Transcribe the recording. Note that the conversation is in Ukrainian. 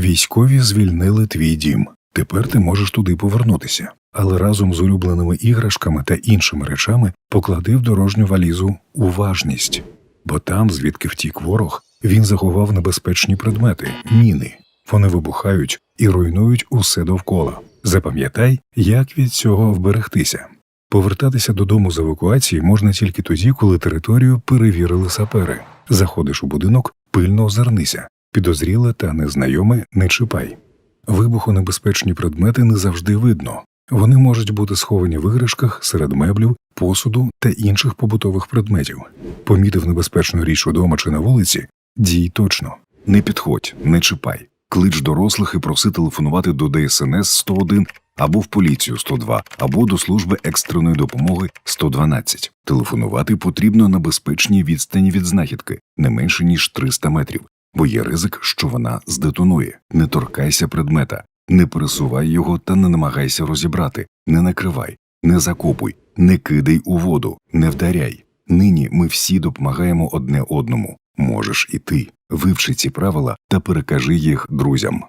Військові звільнили твій дім. Тепер ти можеш туди повернутися. Але разом з улюбленими іграшками та іншими речами поклади в дорожню валізу уважність, бо там, звідки втік ворог, він заховав небезпечні предмети, міни. Вони вибухають і руйнують усе довкола. Запам'ятай, як від цього вберегтися. Повертатися додому з евакуації можна тільки тоді, коли територію перевірили сапери. Заходиш у будинок, пильно озирнися, підозріле та незнайоме не чіпай. Вибухонебезпечні предмети не завжди видно. Вони можуть бути сховані в іграшках, серед меблів, посуду та інших побутових предметів. Помітив небезпечну річ удома чи на вулиці, дій точно. Не підходь, не чіпай. Клич дорослих і проси телефонувати до ДСНС 101 або в поліцію 102, або до служби екстреної допомоги 112. Телефонувати потрібно на безпечній відстані від знахідки, не менше ніж 300 метрів, бо є ризик, що вона здетонує. Не торкайся предмета, не пересувай його та не намагайся розібрати, не накривай, не закопуй, не кидай у воду, не вдаряй. Нині ми всі допомагаємо одне одному. Можеш і ти. Вивчи ці правила та перекажи їх друзям.